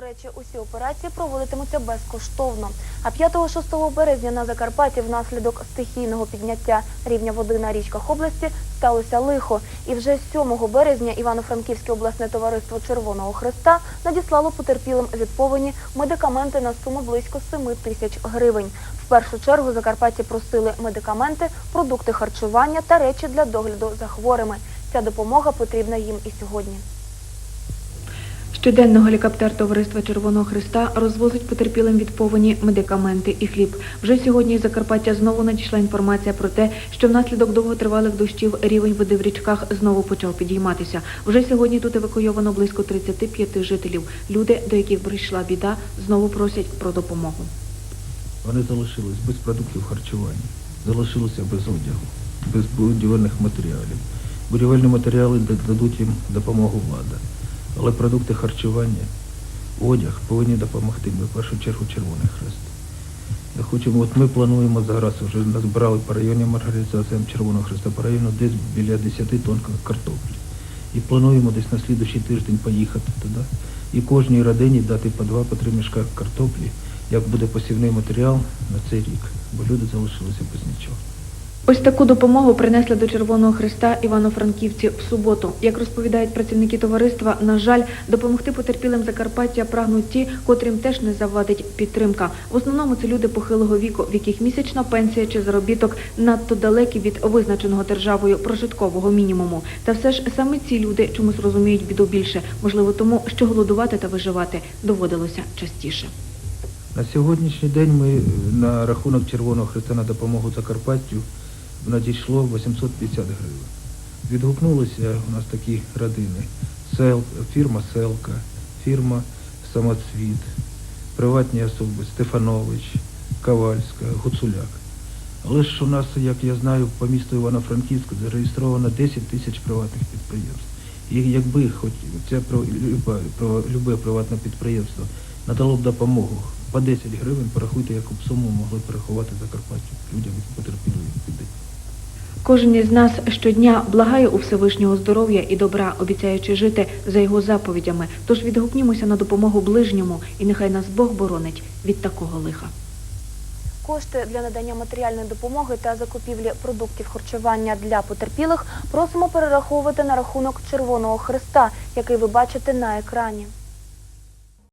До речі, усі операції проводитимуться безкоштовно. А 5-6 березня на Закарпатті внаслідок стихійного підняття рівня води на річках області сталося лихо. І вже 7 березня Івано-Франківське обласне товариство Червоного Хреста надіслало потерпілим від повені медикаменти на суму близько 7 тисяч гривень. В першу чергу Закарпатті просили медикаменти, продукти харчування та речі для догляду за хворими. Ця допомога потрібна їм і сьогодні. Щоденно гелікоптер Товариства Червоного Христа розвозить потерпілим від повені медикаменти і хліб. Вже сьогодні із Закарпаття знову надійшла інформація про те, що внаслідок довготривалих дощів рівень води в річках знову почав підійматися. Вже сьогодні тут евакуйовано близько 35 жителів. Люди, до яких прийшла біда, знову просять про допомогу. Вони залишились без продуктів харчування, залишилися без одягу, без будівельних матеріалів. Будівельні матеріали дадуть їм допомогу влада. Але продукти харчування, одяг повинні допомогти. Ми в першу чергу Червоний Хрест. Я хочу, от ми плануємо зараз, вже назбирали по районним організаціям Червоного Хреста по району десь біля 10 тонн картоплі. І плануємо десь на слідуючий тиждень поїхати туди. І кожній родині дати по два, по три мішка картоплі, як буде посівний матеріал на цей рік, бо люди залишилися без нічого. Ось таку допомогу принесли до Червоного Христа Івано-Франківці в суботу. Як розповідають працівники товариства, на жаль, допомогти потерпілим Закарпаття прагнуть ті, котрим теж не завадить підтримка. В основному це люди похилого віку, в яких місячна пенсія чи заробіток надто далекі від визначеного державою прожиткового мінімуму. Та все ж саме ці люди чомусь розуміють біду більше, можливо, тому, що голодувати та виживати доводилося частіше. На сьогоднішній день ми е, на рахунок Червоного Христа на допомогу Закарпаттю надійшло 850 гривень. Відгукнулися у нас такі родини. Сел, фірма Селка, фірма Самоцвіт, приватні особи Стефанович, Ковальська, Гуцуляк. Але ж у нас, як я знаю, по місту Івано-Франківську зареєстровано 10 тисяч приватних підприємств. І якби хоч це любе, приватне підприємство надало б допомогу по 10 гривень, порахуйте, яку б суму могли переховати Закарпаттю людям, які потерпіли від. Кожен із нас щодня благає у Всевишнього здоров'я і добра, обіцяючи жити за його заповідями. Тож відгукнімося на допомогу ближньому, і нехай нас Бог боронить від такого лиха. Кошти для надання матеріальної допомоги та закупівлі продуктів харчування для потерпілих просимо перераховувати на рахунок Червоного Хреста, який ви бачите на екрані.